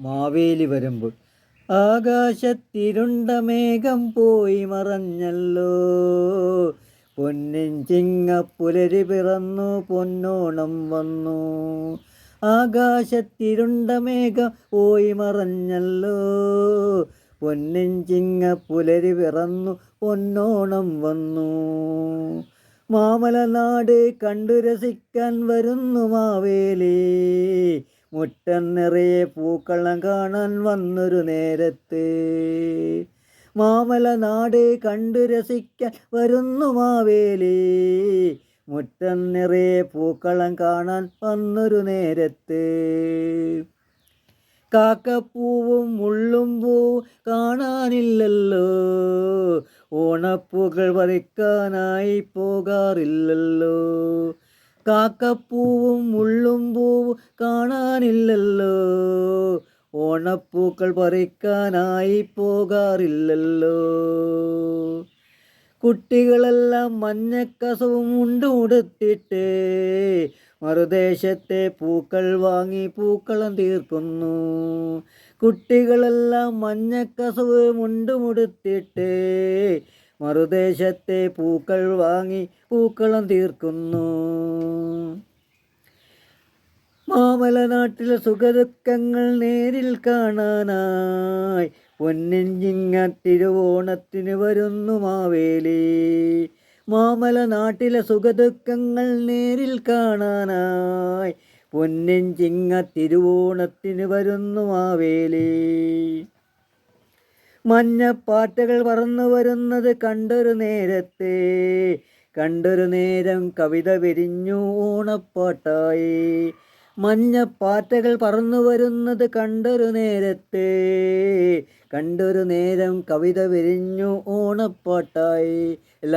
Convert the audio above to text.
മാവേലി വരമ്പ്. ആകാശത്തിരുണ്ട മേഘം പോയി മറഞ്ഞല്ലോ. പൊന്നിൻ ചിങ്ങപ്പുലരി പിറന്നു പൊന്നോണം വന്നു. ആകാശത്തിരുണ്ട മേഘം പോയി മറഞ്ഞല്ലോ. പൊന്നിൻ ചിങ്ങപ്പുലരി പിറന്നു പൊന്നോണം വന്നു. മാമലനാട് കണ്ടു രസിക്കാൻ വരുന്നു മാവേലി. മുറ്റം നിറയെ പൂക്കളം കാണാൻ വന്നൊരു നേരത്ത്. മാമല നാട് കണ്ടു രസിക്കാൻ വരുന്നു മാവേലി. മുറ്റം നിറയെ പൂക്കളം കാണാൻ വന്നൊരു നേരത്ത്. കാക്കപ്പൂവും മുള്ളും പൂവും കാണാനില്ലല്ലോ. ഓണപ്പൂക്കൾ പറിക്കാനായി പോകാറില്ലല്ലോ. കാക്കപ്പൂവും മുള്ളും പൂവും കാണാനില്ലല്ലോ. ഓണപ്പൂക്കൾ പറിക്കാനായി പോകാറില്ലല്ലോ. കുട്ടികളെല്ലാം മഞ്ഞക്കസവും ഉണ്ടുടുത്തിട്ട് മറുദേശത്തെ പൂക്കൾ വാങ്ങി പൂക്കളം തീർക്കുന്നു. കുട്ടികളെല്ലാം മഞ്ഞക്കസവ് മുണ്ടുമുടുത്തിട്ട് മറുദേശത്തെ പൂക്കൾ വാങ്ങി പൂക്കളം തീർക്കുന്നു. മാമല മാമലനാട്ടിലെ സുഖദുഃഖങ്ങൾ നേരിൽ കാണാനായി പൊന്നിഞ്ഞിങ്ങ തിരുവോണത്തിന് വരുന്നു മാവേലി. മാമല നാട്ടിലെ സുഖദുഃഖങ്ങൾ നേരിൽ കാണാനായി പൊന്നിഞ്ചിങ്ങ തിരുവോണത്തിന് വരുന്നു മാവേലി. മഞ്ഞപ്പാറ്റകൾ പറന്നു വരുന്നത് കണ്ടൊരു നേരത്തെ. കണ്ടൊരു നേരം കവിത വിരിഞ്ഞു ഓണപ്പാട്ടായി. മഞ്ഞപ്പാറ്റകൾ പറന്നു വരുന്നത് കണ്ടൊരു നേരത്തെ. കണ്ടൊരു നേരം കവിത വിരിഞ്ഞു ഓണപ്പാട്ടായി. എല്ലാ